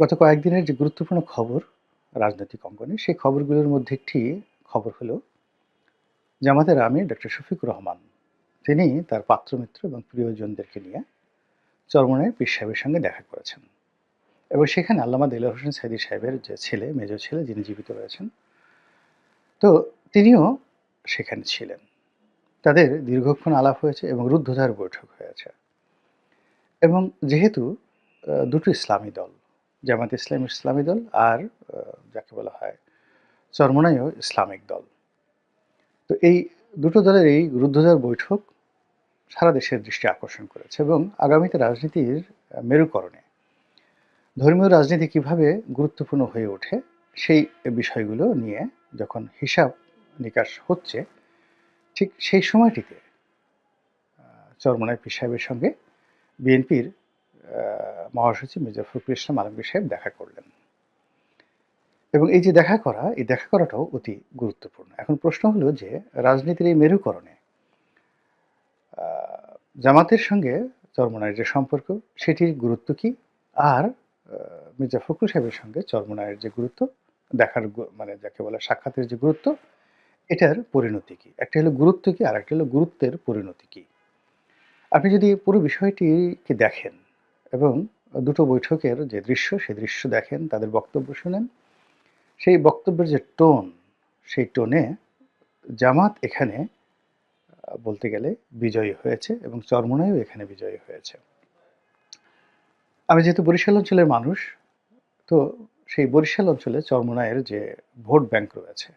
গত কয়েকদিনের যে গুরুত্বপূর্ণ খবর রাজনৈতিক অঙ্গনে, সেই খবরগুলোর মধ্যে একটি খবর হলো জামাতের আমির ডক্টর শফিকুর রহমান। তিনি তার পাত্রমিত্র এবং প্রিয়জনদেরকে নিয়ে চরমনায় পীর সাহেবের সঙ্গে দেখা করেছেন। এবং সেখানে আল্লামা দিল হোসেন সাইদি সাহেবের যে ছেলে, মেজ ছেলে, যিনি জীবিত রয়েছেন, তো তিনিও সেখানে ছিলেন। তাদের দীর্ঘক্ষণ আলাপ হয়েছে এবং রুদ্ধধার বৈঠক হয়েছে। এবং যেহেতু দুটো ইসলামী দল জামাত ইসলাম, ইসলামী দল আর যাকে বলা হয় চরমনাইও ইসলামিক দল। তো এই দুটো দলের এই রুদ্ধদ্বার বৈঠক সারা দেশের দৃষ্টি আকর্ষণ করেছে এবং আগামীতে রাজনীতির মেরুকরণে। ধর্মীয় রাজনীতি কীভাবে গুরুত্বপূর্ণ হয়ে ওঠে সেই বিষয়গুলো নিয়ে যখন হিসাব নিকাশ হচ্ছে, ঠিক সেই সময়টিতে চরমনায় পীর সঙ্গে বিএনপির মহাসচিব মির্জা ফখরুল ইসলাম আলমগীর সাহেব দেখা করলেন। এবং এই যে দেখা করা, এই দেখা করাটাও অতি গুরুত্বপূর্ণ। এখন প্রশ্ন হলো যে, রাজনীতির এই মেরুকরণে জামাতের সঙ্গে চরমনায়ের যে সম্পর্ক, সেটির গুরুত্ব কি? আর মির্জা ফখরুল সাহেবের সঙ্গে চরমনায়ের যে গুরুত্ব, দেখার মানে যাকে বলে সাক্ষাতের যে গুরুত্ব, এটার পরিণতি কি? একটা হলো গুরুত্ব কি আর একটা হলো গুরুত্বের পরিণতি কি? আপনি যদি পুরো বিষয়টিকে দেখেন এবং দুটো বৈঠকের যে দৃশ্য সেই দৃশ্য দেখেন, তাদের বক্তব্য শুনেন। সেই বক্তব্যের যে টোন, সেই টোনে জামাত এখানে, বলতে গেলে বিজয়ী হয়েছে এবং চরমনায়ও এখানে বিজয়ী হয়েছে। আমি যেহেতু বরিশাল অঞ্চলের মানুষ, তো সেই বরিশাল অঞ্চলে চরমনায়ের যে ভোট ব্যাংক রয়েছে,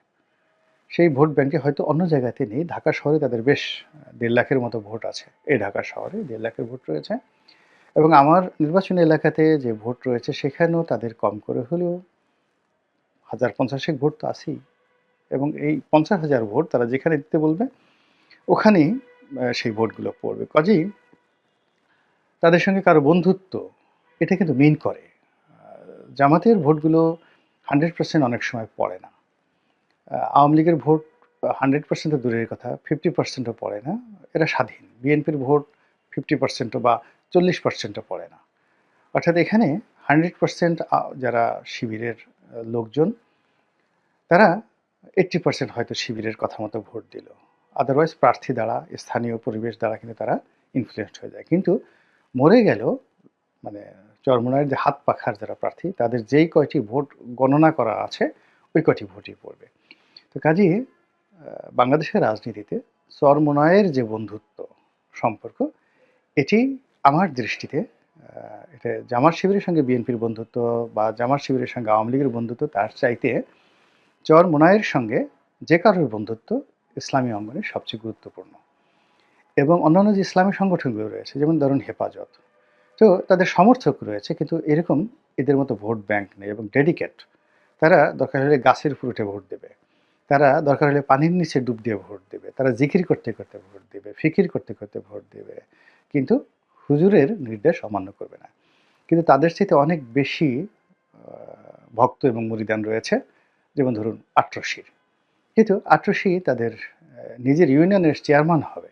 সেই ভোট ব্যাংকে হয়তো অন্য জায়গাতে নেই, ঢাকা শহরে তাদের বেশ দেড় লাখের মতো ভোট আছে। এই ঢাকা শহরে দেড় লাখের ভোট রয়েছে। এবং আমার নির্বাচনী এলাকাতে যে ভোট রয়েছে, সেখানেও তাদের কম করে হলেও হাজার পঞ্চাশেক ভোট তো আছেই। এবং এই পঞ্চাশ হাজার ভোট তারা যেখানে দিতে বলবে, ওখানেই সেই ভোটগুলো পড়বে। কাজেই তাদের সঙ্গে কারও বন্ধুত্ব, এটা কিন্তু মিন করে। জামাতের ভোটগুলো হান্ড্রেড পার্সেন্ট অনেক সময় পড়ে না। আওয়ামী লীগের ভোট হান্ড্রেড পার্সেন্ট দূরের কথা, ফিফটি পার্সেন্টও পড়ে না। এরা স্বাধীন। বিএনপির ভোট ফিফটি পার্সেন্টও বা চল্লিশ পার্সেন্টও পড়ে না। অর্থাৎ এখানে হান্ড্রেড পার্সেন্ট যারা শিবিরের লোকজন তারা এইট্টি পার্সেন্ট হয়তো শিবিরের কথা মতো ভোট দিল। আদারওয়াইজ প্রার্থী দ্বারা স্থানীয় পরিবেশ দ্বারা কিন্তু তারা ইনফ্লুয়েসড হয়ে যায়। কিন্তু মরে গেল মানে চরমনায়ের যে হাত পাখার যারা প্রার্থী তাদের যেই কয়টি ভোট গণনা করা আছে ওই কয়টি ভোটই পড়বে। তো আহ, বাংলাদেশের রাজনীতিতে চরমনায়ের যে বন্ধুত্ব সম্পর্ক এটি আমার দৃষ্টিতে এটা জামাত শিবিরের সঙ্গে বিএনপির বন্ধুত্ব বা জামাত শিবিরের সঙ্গে আওয়ামী লীগের বন্ধুত্ব, তার চাইতে চর মোনায়ের সঙ্গে যে কারোর বন্ধুত্ব ইসলামী অঙ্গনে সবচেয়ে গুরুত্বপূর্ণ। এবং অন্যান্য যে ইসলামী সংগঠনগুলো রয়েছে, যেমন ধরুন হেফাজত, তো তাদের সমর্থক রয়েছে, কিন্তু এরকম এদের মতো ভোট ব্যাংক নেই এবং ডেডিকেট, তারা দরকার হলে গাছের উঠে ভোট দেবে, তারা দরকার হলে পানির নিচে ডুব দিয়ে ভোট দেবে, তারা জিকির করতে করতে ভোট দেবে, ফিকির করতে করতে ভোট দেবে, কিন্তু হুজুরের নির্দেশ অমান্য করবে না। কিন্তু তাদের চাইতে অনেক বেশি ভক্ত এবং মুরিদান রয়েছে। যেমন ধরুন আট্রসির। কিন্তু আট্রসি তাদের নিজের ইউনিয়নের চেয়ারম্যান হবে।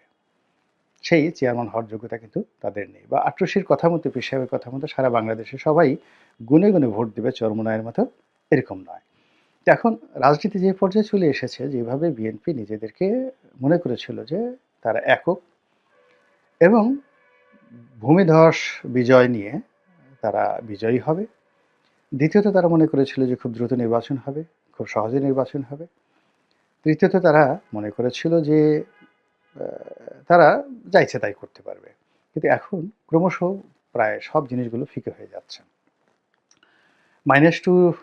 সেই চেয়ারম্যান হওয়ার যোগ্যতা কিন্তু তাদের নেই। বা আট্রসির কথা মতো পীর সাহেবের কথা মতো সারা বাংলাদেশে সবাই গুনে গুনে ভোট দেবে চরমনায়ের মতো এরকম নয়। এখন রাজনীতি যে পর্যায়ে চলে এসেছে, যেভাবে বিএনপি নিজেদেরকে মনে করেছিল যে তারা একক এবং ভূমিধস বিজয় নিয়ে তারা বিজয়ী হবে। দ্বিতীয়ত তারা মনে করেছিল যে খুব দ্রুত নির্বাচন হবে, খুব সহজে নির্বাচন হবে। তৃতীয়ত তারা মনে করেছিল যে তারা যা ইচ্ছে তাই করতে পারবে। কিন্তু এখন ক্রমশ প্রায় সব জিনিসগুলো ফিকে হয়ে যাচ্ছে। মাইনাস টু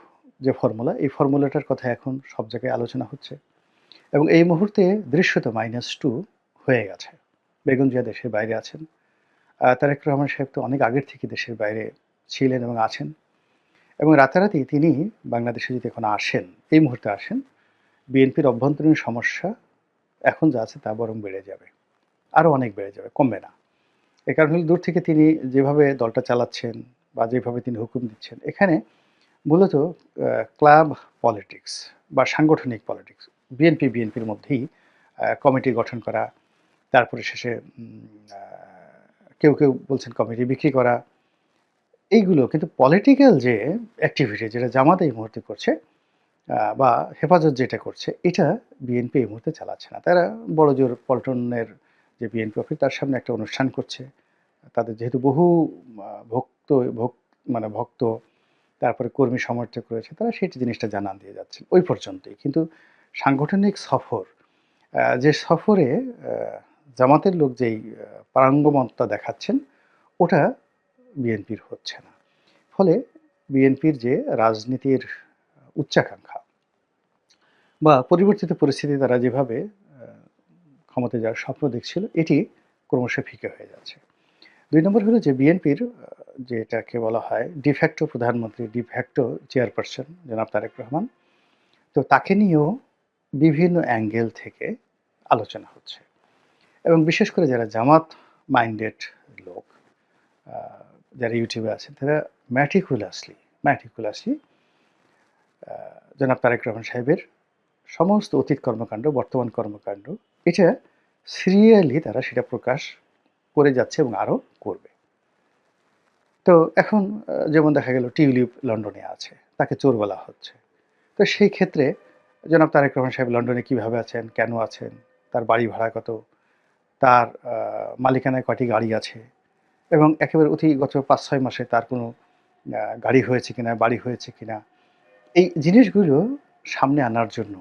যে ফর্মুলা এই ফর্মুলাটার কথা এখন সব জায়গায় আলোচনা হচ্ছে। এবং এই মুহূর্তে দৃশ্যত মাইনাস টু হয়ে গেছে। বেগুন জিয়া দেশের বাইরে আছেন। তারেক রহমান সাহেব তো অনেক আগের থেকে দেশের বাইরে ছিলেন এবং আছেন। এবং রাতারাতি তিনি বাংলাদেশে যদি এখন আসেন, এই মুহূর্তে আসেন, বিএনপির অভ্যন্তরীণ সমস্যা এখন যা আছে তা বরং বেড়ে যাবে। আরও অনেক বেড়ে যাবে, কমবে না। এ কারণে হলো দূর থেকে তিনি যেভাবে দলটা চালাচ্ছেন বা যেভাবে তিনি হুকুম দিচ্ছেন, এখানে মূলত ক্লাব পলিটিক্স বা সাংগঠনিক পলিটিক্স, বিএনপি বিএনপির মধ্যেই কমিটি গঠন করা, তারপরে শেষে কেউ কেউ বলছেন কমিটি বিক্রি করা। এইগুলো কিন্তু পলিটিক্যাল যে অ্যাক্টিভিটি যেটা জামাত এই মুহূর্তে করছে বা হেফাজত যেটা করছে, এটা বিএনপি এই মুহূর্তে চালাচ্ছে না। তারা বড় জোর পল্টনের যে বিএনপি অফিস তার সামনে একটা অনুষ্ঠান করছে। তাদের যেহেতু বহু ভক্ত ভক- মানে ভক্ত, তারপরে কর্মী সমর্থক রয়েছে, তারা সেই জিনিসটা জানান দিয়ে যাচ্ছে ওই পর্যন্তই। কিন্তু সাংগঠনিক সফর যে সফরে জামাতের লোক যেই আহ, পারঙ্গমতা দেখাচ্ছেন ওটা বিএনপির হচ্ছে না। ফলে বিএনপির যে রাজনীতির উচ্চাকাঙ্ক্ষা বা পরিবর্তিত পরিস্থিতি তারা যেভাবে ক্ষমতায় যাওয়ার স্বপ্ন দেখছিল এটি ক্রমশ ফিকে হয়ে যাচ্ছে। দুই নম্বর হলো যে বিএনপির যেটাকে বলা হয় ডিফ্যাক্টো প্রধানমন্ত্রী ডিফ্যাক্টো চেয়ারপারসন জনাব তারেক রহমান তো তাকে নিয়েও বিভিন্ন অ্যাঙ্গেল থেকে আলোচনা হচ্ছে। এবং বিশেষ করে যারা জামাত মাইন্ডেড লোক যারা ইউটিউবে আছেন তারা ম্যাটিকুলাসলি ম্যাটিকুলাসলি জনাব তারেক রহমান সাহেবের সমস্ত অতীত কর্মকাণ্ড, বর্তমান কর্মকাণ্ড, এটা সিরিয়ালি তারা সেটা প্রকাশ করে যাচ্ছে এবং আরও করবে। তো এখন যেমন দেখা গেল টিউলিপ লন্ডনে আছে, তাকে চোর বলা হচ্ছে। তো সেই ক্ষেত্রে জনাব তারেক রহমান সাহেব লন্ডনে কীভাবে আছেন, কেন আছেন, তার বাড়ি ভাড়া কত তার মালিকানায় কয়টি গাড়ি আছে এবং একেবারে অতি গত পাঁচ ছয় মাসে তার কোনো গাড়ি হয়েছে কিনা, বাড়ি হয়েছে কিনা, এই জিনিসগুলো সামনে আনার জন্য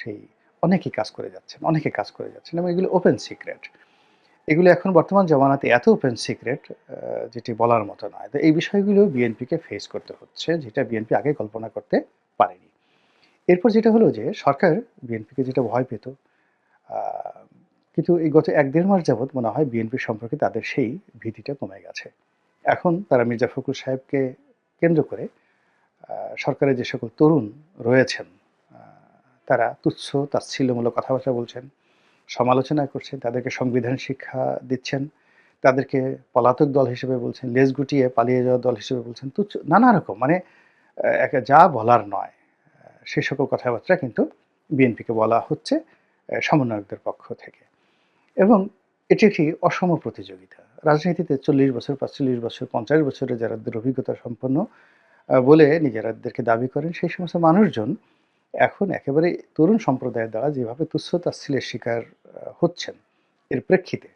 সেই অনেকে কাজ করে যাচ্ছেন, অনেকে কাজ করে যাচ্ছেন এবং এগুলো ওপেন সিক্রেট এগুলো এখন বর্তমান জমানাতে এত ওপেন সিক্রেট যেটি বলার মতো নয়। তো এই বিষয়গুলো বিএনপিকে ফেস করতে হচ্ছে, যেটা বিএনপি আগে কল্পনা করতে পারেনি। এরপর যেটা হলো যে সরকার বিএনপিকে যেটা ভয় পেত কিন্তু এই গত এক দেড় মাস যাবৎ মনে হয় বিএনপি সম্পর্কে তাদের সেই ভীতিটা কমে গেছে। এখন তারা মির্জা ফখরুল সাহেবকে কেন্দ্র করে সরকারের যে সকল তরুণ রয়েছেন তারা তুচ্ছ, তাচ্ছিল্যমূলক কথাবার্তা বলছেন, সমালোচনা করছেন, তাদেরকে সংবিধান শিক্ষা দিচ্ছেন, তাদেরকে পলাতক দল হিসেবে বলছেন, লেজ গুটিয়ে পালিয়ে যাওয়া দল হিসেবে বলছেন, তুচ্ছ, নানা রকম মানে যা বলার নয় সে সকল কথাবার্তা কিন্তু বিএনপিকে বলা হচ্ছে সমন্বয়কদের পক্ষ থেকে। এবং এটি একটি অসম প্রতিযোগিতা। রাজনীতিতে চল্লিশ বছর, পাঁচচল্লিশ বছর, পঞ্চাশ বছরের যারা অভিজ্ঞতা সম্পন্ন বলে নিজেরাদেরকে দাবি করেন, সেই সমস্ত মানুষজন এখন একেবারে তরুণ সম্প্রদায়ের দ্বারা যেভাবে তুচ্ছ তাচ্ছিলের শিকার হচ্ছেন, এর প্রেক্ষিতে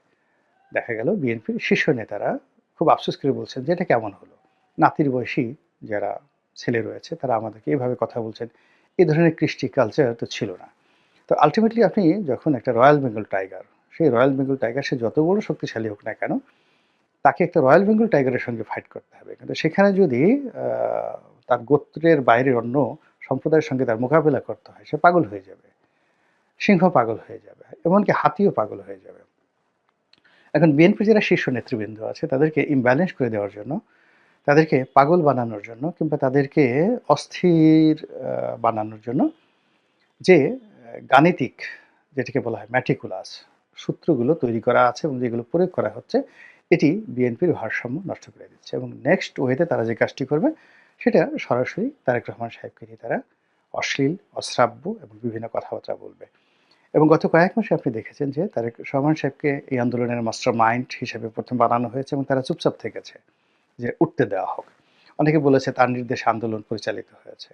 দেখা গেল বিএনপির শীর্ষ নেতারা খুব আফসোস করে বলছেন যে এটা কেমন হলো? নাতির বয়সী যারা ছেলে রয়েছে, তারা আমাদেরকে এইভাবে কথা বলছেন এই ধরনের কৃষ্টি কালচার তো ছিল না। তো আলটিমেটলি আপনি যখন একটা রয়্যাল বেঙ্গল টাইগার সেই রয়্যাল বেঙ্গল টাইগার সে যত বড় শক্তিশালী হোক না কেন, তাকে একটা রয়্যাল বেঙ্গল টাইগারের সঙ্গে ফাইট করতে হবে। কিন্তু সেখানে যদি তার গোত্রের বাইরের অন্য সম্প্রদায়ের সঙ্গে তার মোকাবিলা করতে হয়, সে পাগল হয়ে যাবে। সিংহ পাগল হয়ে যাবে, এমনকি হাতিও পাগল হয়ে যাবে। এখন বিএনপি যারা শীর্ষ নেতৃবৃন্দ আছে, তাদেরকে ইমব্যালেন্স করে দেওয়ার জন্য, তাদেরকে পাগল বানানোর জন্য কিংবা তাদেরকে অস্থির বানানোর জন্য যে, গাণিতিক, যেটাকে বলা হয় ম্যাটিকুলাস সূত্রগুলো তৈরি করা আছে এবং যেগুলো প্রয়োগ করা হচ্ছে, এটি বিএনপির ভারসাম্য নষ্ট করে দিচ্ছে। এবং নেক্সট ওয়েতে তারা যে কাজটি করবে, সেটা সরাসরি তারেক রহমান সাহেবকে নিয়ে তারা অশ্লীল, অশ্রাব্য এবং বিভিন্ন কথাবার্তা বলবে। এবং গত কয়েক মাসে আপনি দেখেছেন যে তারেক রহমান সাহেবকে এই আন্দোলনের মাস্টার মাইন্ড হিসেবে প্রথম বানানো হয়েছে এবং তারা চুপচাপ থেকেছে যে উঠতে দেওয়া হোক। অনেকে বলেছে তার নির্দেশে আন্দোলন পরিচালিত হয়েছে।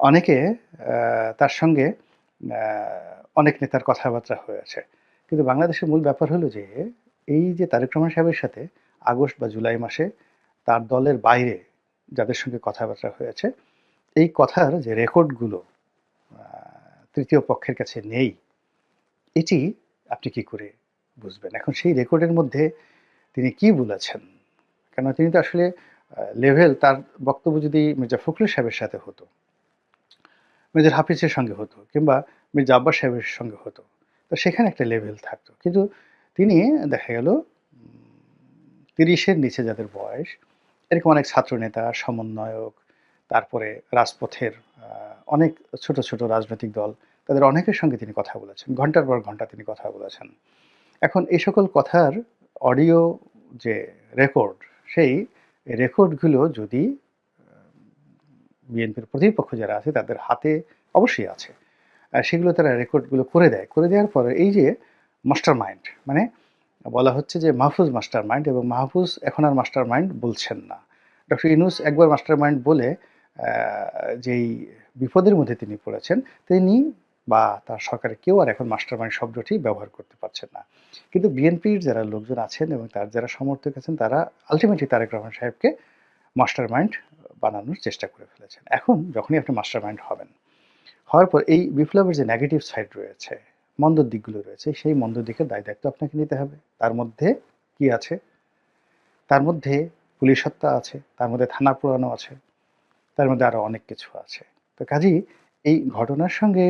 অনেকে তার সঙ্গে অনেক নেতার কথাবার্তা হয়েছে। কিন্তু বাংলাদেশের মূল ব্যাপার হলো যে, এই যে তারেক রহমান সাহেবের সাথে আগস্ট বা জুলাই মাসে তার দলের বাইরে যাদের সঙ্গে কথাবার্তা হয়েছে, এই কথার যে রেকর্ডগুলো তৃতীয় পক্ষের কাছে নেই, এটি আপনি কি করে বুঝবেন? এখন সেই রেকর্ডের মধ্যে তিনি কি বলেছেন? কেন তিনি তো আসলে লেভেল তার বক্তব্য যদি মির্জা ফখরুল সাহেবের সাথে হতো, মির্জা হাফিজের সঙ্গে হতো, কিংবা মির্জা আব্বাস সাহেবের সঙ্গে হতো তো সেখানে একটা লেভেল থাকতো। কিন্তু তিনি, দেখা গেল, তিরিশের নিচে যাদের বয়স, এরকম অনেক ছাত্রনেতা, সমন্বয়ক, তারপরে রাজপথের অনেক ছোট ছোট রাজনৈতিক দল, তাদের অনেকের সঙ্গে তিনি কথা বলেছেন। ঘণ্টার পর ঘণ্টা তিনি কথা বলেছেন। এখন এই সকল কথার অডিও যে রেকর্ড সেই রেকর্ডগুলো যদি বিএনপির প্রতিপক্ষ যারা আছে, তাদের হাতে অবশ্যই আছে। সেগুলো তারা রেকর্ডগুলো করে দেয়। করে দেওয়ার পরে এই যে মাস্টার মাইন্ড মানে বলা হচ্ছে যে মাহফুজ মাস্টার মাইন্ড এবং মাহফুজ এখন আর মাস্টার মাইন্ড বলছেন না। ডক্টর ইউনুস একবার মাস্টার মাইন্ড বলে যেই বিপদের মধ্যে তিনি পড়েছেন, তিনি বা তার সরকারের কেউ আর এখন মাস্টার মাইন্ড শব্দটি ব্যবহার করতে পারছেন না। কিন্তু বিএনপির যারা লোকজন আছেন এবং তার যারা সমর্থক আছেন, তারা আলটিমেটলি তারেক রহমান সাহেবকে মাস্টার মাইন্ড বানানোর চেষ্টা করে ফেলেছেন। এখন যখনই আপনি মাস্টার মাইন্ড হবেন হওয়ার পর এই বিপ্লবের যে নেগেটিভ সাইড রয়েছে মন্দ দিকগুলো রয়েছে, সেই মন্দ দিকের দায় দায়িত্ব আপনাকে নিতে হবে। তার মধ্যে কি আছে? তার মধ্যে পুলিশ হত্যা আছে, তার মধ্যে থানা পুরানো আছে, তার মধ্যে আরও অনেক কিছু আছে। তো কাজেই এই ঘটনার সঙ্গে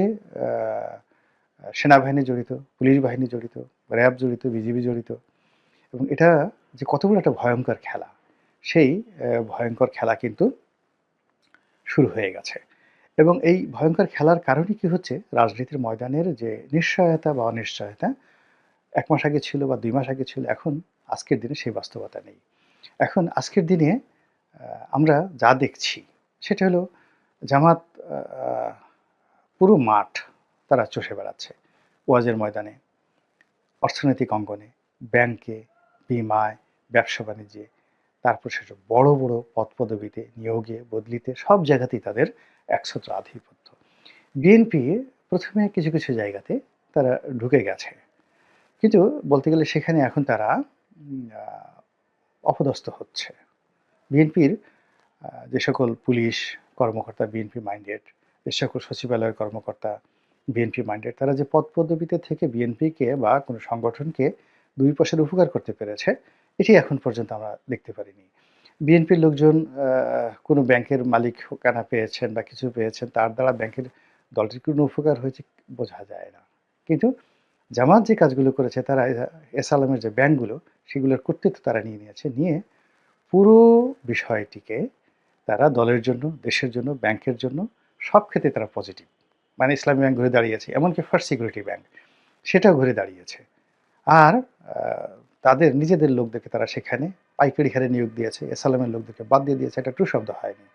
সেনাবাহিনী জড়িত, পুলিশ বাহিনী জড়িত, র্যাব জড়িত, বিজিবি জড়িত, এবং এটা যে কত বড় একটা ভয়ঙ্কর খেলা, সেই ভয়ঙ্কর খেলা কিন্তু শুরু হয়ে গেছে। এবং এই ভয়ঙ্কর খেলার কারণে কি হচ্ছে? রাজনীতির ময়দানের যে নিশ্চয়তা বা অনিশ্চয়তা, এক মাস আগে ছিল বা দুই মাস আগে ছিল, এখন আজকের দিনে সেই বাস্তবতা নেই। এখন আজকের দিনে আমরা যা দেখছি, সেটা হলো জামাত পুরো মাঠ তারা চষে বেড়াচ্ছে ওয়াজের ময়দানে, অর্থনৈতিক অঙ্গনে, ব্যাংকে, বিমায়, ব্যবসা বাণিজ্যে, তারপর সেটা বড় বড় পদ পদবিতে নিয়োগে, বদলিতে, সব জায়গাতেই তাদের একছত্র আধিপত্য। বিএনপি প্রথমে কিছু কিছু জায়গাতে তারা ঢুকে গেছে। কিন্তু বলতে গেলে সেখানে এখন তারা অপদস্থ হচ্ছে। বিএনপির যে সকল পুলিশ কর্মকর্তা বিএনপি মাইন্ডেড যে সকল সচিবালয়ের কর্মকর্তা বিএনপি মাইন্ডেড তারা যে পদ পদবিতে থেকে বিএনপিকে বা কোনো সংগঠনকে দুই পয়সার উপকার করতে পেরেছে, এটি এখন পর্যন্ত আমরা দেখতে পারিনি। বিএনপির লোকজন কোনো ব্যাংকের মালিক কানা পেয়েছেন বা কিছু পেয়েছেন, তার দ্বারা ব্যাংকের দলটির কোনো উপকার হয়েছে বোঝা যায় না। কিন্তু জামাত যে কাজগুলো করেছে, তারা এস আলমের যে ব্যাংকগুলো, সেগুলোর কর্তৃত্ব তারা নিয়ে নিয়েছে। নিয়ে পুরো বিষয়টিকে তারা দলের জন্য, দেশের জন্য, ব্যাংকের জন্য সব ক্ষেত্রে তারা পজিটিভ মানে ইসলামী ব্যাংক ঘুরে দাঁড়িয়েছে, এমনকি ফার্স্ট সিকিউরিটি ব্যাংক সেটাও ঘুরে দাঁড়িয়েছে। আর তাদের নিজেদের লোকদেরকে তারা সেখানে পাইকারি হারে নিয়োগ দিয়েছে এসালামের লোকদেরকে বাদ দিয়ে দিয়েছে একটা ট্রু শব্দ হয়নি।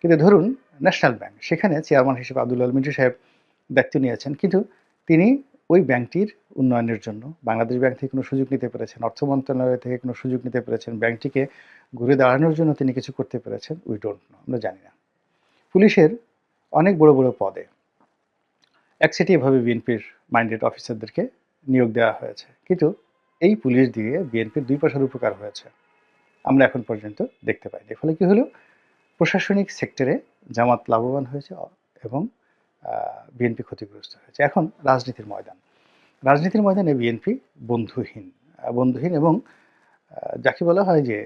কিন্তু ধরুন ন্যাশনাল ব্যাংক সেখানে চেয়ারম্যান হিসেবে আব্দুল আল মিন্টু সাহেব দায়িত্ব নিয়েছেন, কিন্তু তিনি ওই ব্যাংকটির উন্নয়নের জন্য, বাংলাদেশ ব্যাংক থেকে কোনো সুযোগ নিতে পেরেছেন, অর্থ মন্ত্রণালয় থেকে কোনো সুযোগ নিতে পেরেছেন, ব্যাংকটিকে ঘুরে দাঁড়ানোর জন্য তিনি কিছু করতে পেরেছেন উই ডোন্ট নো আমরা জানি না। পুলিশের অনেক বড় বড় পদে একচেটিয়াভাবে বিএনপির মাইন্ডেড অফিসারদেরকে নিয়োগ দেওয়া হয়েছে, কিন্তু এই পুলিশ দিয়ে বিএনপির দুই পয়সার উপকার হয়েছে। আমরা এখন পর্যন্ত দেখতে পাইনি। এর ফলে কি হলো? প্রশাসনিক সেক্টরে জামাত লাভবান হয়েছে এবং বিএনপি ক্ষতিগ্রস্ত হয়েছে। এখন রাজনীতির ময়দান। রাজনীতির ময়দানে বিএনপি বন্ধুহীন বন্ধুহীন এবং যাকে বলা হয় যে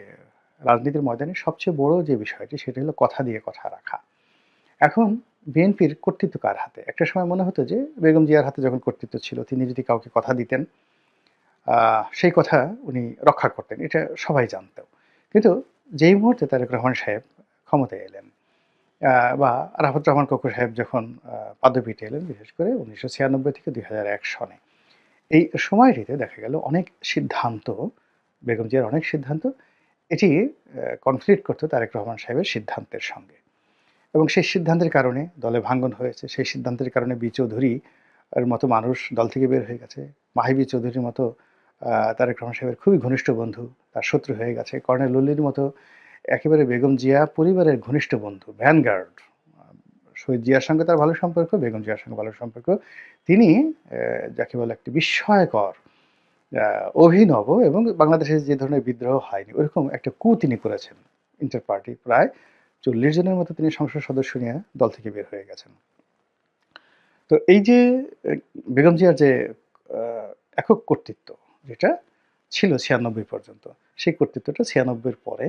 রাজনীতির ময়দানে সবচেয়ে বড় যে বিষয়টি, সেটা হলো কথা দিয়ে কথা রাখা। এখন বিএনপির কর্তৃত্ব কার হাতে? একটা সময় মনে হতো যে বেগম জিয়ার হাতে যখন কর্তৃত্ব ছিল, তিনি যদি কাউকে কথা দিতেন সেই কথা উনি রক্ষা করতেন, এটা সবাই জানত। কিন্তু যেই মুহূর্তে তারেক রহমান সাহেব ক্ষমতায় এলেন বা রাফত রহমান ককুর সাহেব যখন পাদপীঠে এলেন, বিশেষ করে উনিশশো ছিয়ানব্বই থেকে দুই হাজার এক সনে, এই সময়টিতে দেখা গেল অনেক সিদ্ধান্ত, বেগম জিয়ার অনেক সিদ্ধান্ত, এটি কনফ্লিক্ট করতো তারেক রহমান সাহেবের সিদ্ধান্তের সঙ্গে। এবং সেই সিদ্ধান্তের কারণে দলে ভাঙ্গন হয়েছে, সেই সিদ্ধান্তের কারণে বি চৌধুরী এর মতো মানুষ দল থেকে বের হয়ে গেছে, মাহিবি চৌধুরীর মতো তারেক রহমান সাহেবের খুবই ঘনিষ্ঠ বন্ধু, তার শত্রু হয়ে গেছে। কর্নেল লল্লির মতো একেবারে বেগম জিয়া পরিবারের ঘনিষ্ঠ বন্ধু ভ্যানগার্ড শহীদ জিয়ার সঙ্গে তার ভালো সম্পর্ক, বেগম জিয়ার সঙ্গে ভালো সম্পর্ক। তিনি যাকে বলে একটি বিস্ময়কর অভিনব এবং বাংলাদেশে যে ধরনের বিদ্রোহ হয়নি, ওরকম একটা কু তিনি করেছেন। ইন্টার পার্টি প্রায় চল্লিশ জনের মতো তিনি সংসদ সদস্য নিয়ে দল থেকে বের হয়ে গেছেন। তো এই যে বেগম জিয়ার যে একক কর্তৃত্ব যেটা ছিল ছিয়ানব্বই পর্যন্ত। সেই কর্তৃত্বটা ছিয়ানব্বইয়ের পরে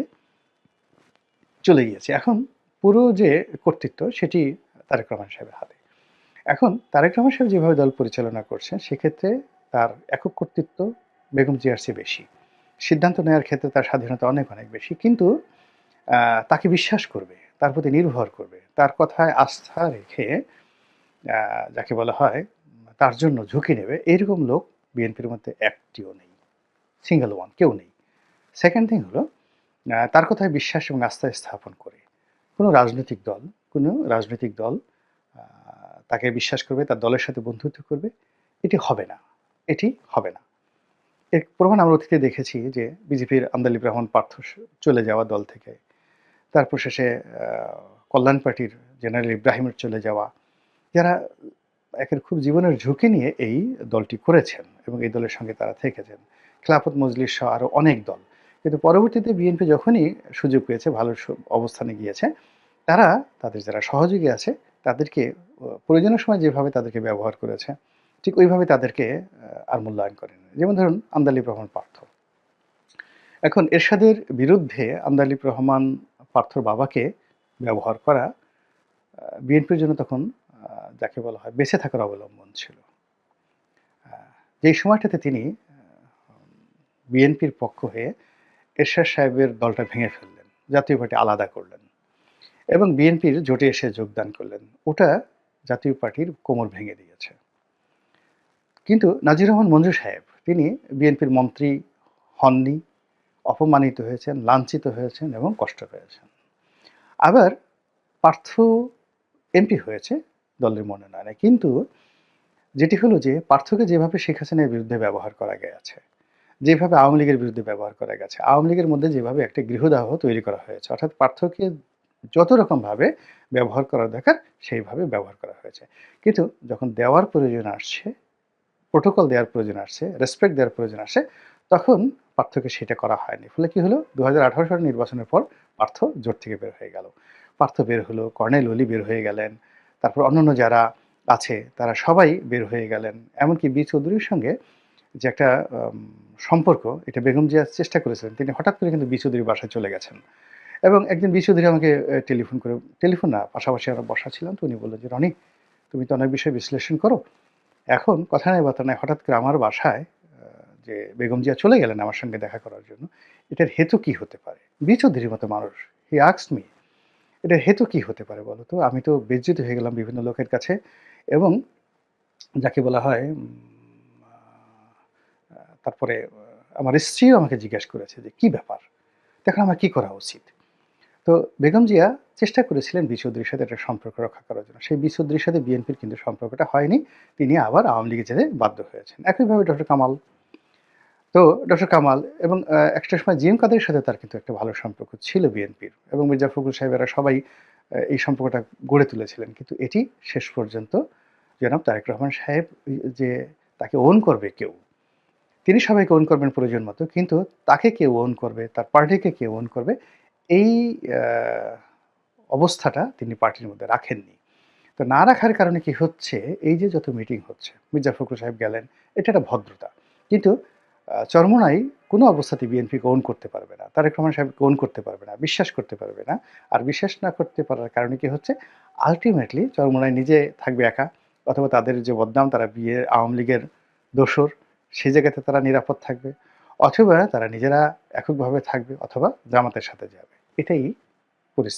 চলে গিয়েছে। এখন পুরো যে কর্তৃত্ব, সেটি তারেক রহমান সাহেবের হাতে। এখন তারেক রহমান সাহেব যেভাবে দল পরিচালনা করছেন সেক্ষেত্রে তার একক কর্তৃত্ব বেগম জিয়ার চেয়ে বেশি। সিদ্ধান্ত নেওয়ার ক্ষেত্রে তার স্বাধীনতা অনেক অনেক বেশি। কিন্তু তাকে বিশ্বাস করবে, তার প্রতি নির্ভর করবে, তার কথায় আস্থা রেখে যাকে বলা হয়, তার জন্য ঝুঁকি নেবে, এরকম লোক বিএনপির মধ্যে একটিও নেই সিঙ্গেল ওয়ান কেউ নেই। সেকেন্ড থিং হলো তার কথায় বিশ্বাস এবং আস্থা স্থাপন করে। কোনো রাজনৈতিক দল, কোনো রাজনৈতিক দল তাকে বিশ্বাস করবে, তার দলের সাথে বন্ধুত্ব করবে, এটি হবে না, এটি হবে না। এর প্রমাণ আমরা অতীতে দেখেছি যে বিজেপির আমদালিব রহমান পার্থ চলে যাওয়া দল থেকে, তারপর শেষে কল্যাণ পার্টির জেনারেল ইব্রাহিমের চলে যাওয়া, যারা একের খুব জীবনের ঝুঁকি নিয়ে এই দলটি করেছেন এবং এই দলের সঙ্গে তারা থেকেছেন। খেলাফত মজলিস সহ আরও অনেক দল। কিন্তু পরবর্তীতে বিএনপি যখনই সুযোগ পেয়েছে, ভালো অবস্থানে গিয়েছে, তারা তাদের যারা সহযোগী আছে, তাদেরকে প্রয়োজনের সময় যেভাবে তাদেরকে ব্যবহার করেছে, ঠিক ওইভাবে তাদেরকে আর মূল্যায়ন করেন। যেমন ধরুন আন্দালিব রহমান পার্থ। এখন এরশাদের বিরুদ্ধে আন্দালিব রহমান পার্থর বাবাকে ব্যবহার করা বিএনপির জন্য তখন যাকে বলা হয় বেঁচে থাকার অবলম্বন ছিল। যেই সময়টাতে তিনি বিএনপির পক্ষ হয়ে এরশাদ সাহেবের দলটা ভেঙে ফেললেন, জাতীয় পার্টি আলাদা করলেন এবং বিএনপির জোটে এসে যোগদান করলেন, ওটা জাতীয় পার্টির কোমর ভেঙে দিয়েছে। কিন্তু নাজির রহমান মঞ্জু সাহেব, তিনি বিএনপির মন্ত্রী হননি, অপমানিত হয়েছেন, লাঞ্ছিত হয়েছেন এবং কষ্ট পেয়েছেন। আবার পার্থ এমপি হয়েছে দলের মনোনয়নে কিন্তু যেটি হলো যে পার্থকে যেভাবে শেখ হাসিনার বিরুদ্ধে ব্যবহার করা গেছে, যেভাবে আওয়ামী লীগের বিরুদ্ধে ব্যবহার করা গেছে, আওয়ামী লীগের মধ্যে যেভাবে একটা গৃহদাহ তৈরি করা হয়েছে, অর্থাৎ পার্থকে যত রকমভাবে ব্যবহার করা দরকার সেইভাবে ব্যবহার করা হয়েছে। কিন্তু যখন দেওয়ার প্রয়োজন আসছে, প্রোটোকল দেওয়ার প্রয়োজন আসছে, রেসপেক্ট দেওয়ার প্রয়োজন আসে তখন পার্থকে সেটা করা হয়নি। ফলে কি হলো? দু হাজার আঠারো সালের নির্বাচনের পর পার্থ জোট থেকে বের হয়ে গেল। পার্থ বের হলো, কর্নেল অলি বের হয়ে গেলেন তারপর অন্যান্য যারা আছে, তারা সবাই বের হয়ে গেলেন। এমনকি বি চৌধুরীর সঙ্গে যে একটা সম্পর্ক, এটা বেগম জিয়া চেষ্টা করেছিলেন, তিনি হঠাৎ করে কিন্তু বি চৌধুরীর বাসায় চলে গেছেন। এবং একদিন বি চৌধুরী আমাকে টেলিফোন করে, টেলিফোন না, পাশাপাশি আমরা বসা ছিলাম, তো উনি বললেন যে, রনি, তুমি তো অনেক বিষয় বিশ্লেষণ করো। এখন কথা নাই, বার্তা নাই, হঠাৎ করে আমার বাসায় যে বেগম জিয়া চলে গেলেন আমার সঙ্গে দেখা করার জন্য, এটার হেতু কি হতে পারে? বি চৌধুরীর মতো মানুষ হি আক্স মি এটার হেতু কি হতে পারে বলো তো? আমি তো বিজ্জিত হয়ে গেলাম বিভিন্ন লোকের কাছে এবং যাকে বলা হয় তারপরে আমার স্ত্রীও আমাকে জিজ্ঞেস করেছে যে, কি ব্যাপার? দেখো আমার কি করা উচিত? তো বেগম জিয়া চেষ্টা করেছিলেন বিচৌধুরীর সাথে একটা সম্পর্ক রক্ষা করার জন্য। সেই বিচৌধুরীর সাথে বিএনপির কিন্তু সম্পর্কটা হয়নি। তিনি আবার আওয়ামী লীগে যেতে বাধ্য হয়েছেন। একইভাবে ডক্টর কামাল তো ডক্টর কামাল এবং একটা সময় জিএম কাদের সাথে তার কিন্তু একটা ভালো সম্পর্ক ছিল বিএনপির এবং মির্জা ফখরুল সাহেবেরা সবাই এই সম্পর্কটা গড়ে তুলেছিলেন। কিন্তু এটি শেষ পর্যন্ত জনাব তারেক রহমান সাহেব যে তাকে ওন করবে কেউ, তিনি সবাইকে ওন করবেন প্রয়োজন মতো, কিন্তু তাকে কেউ ওন করবে, তার পার্টিকে কেউ ওন করবে, এই অবস্থাটা তিনি পার্টির মধ্যে রাখেননি। তো না রাখার কারণে কি হচ্ছে, এই যে যত মিটিং হচ্ছে, মির্জা ফখরুল সাহেব গেলেন, এটা একটা ভদ্রতা। কিন্তু চরমোনাই কোনো অবস্থাতে বিএনপি গ্রহণ করতে পারবে না, তারেক রহমান সাহেবকে ওন করতে পারবে না, বিশ্বাস করতে পারবে না, আর বিশ্বাস না করতে পারার কারণে কি হচ্ছে? আলটিমেটলি চরমোনাই নিজে থাকবে একা, অথবা তাদের যে বদনাম, তারা বিয়ে, আওয়ামী লীগের দোসর সেই জায়গাতে তারা নিরাপদ থাকবে, অথবা তারা নিজেরা এককভাবে থাকবে, অথবা জামাতের সাথে যাবে, এটাই পরিস্থিতি।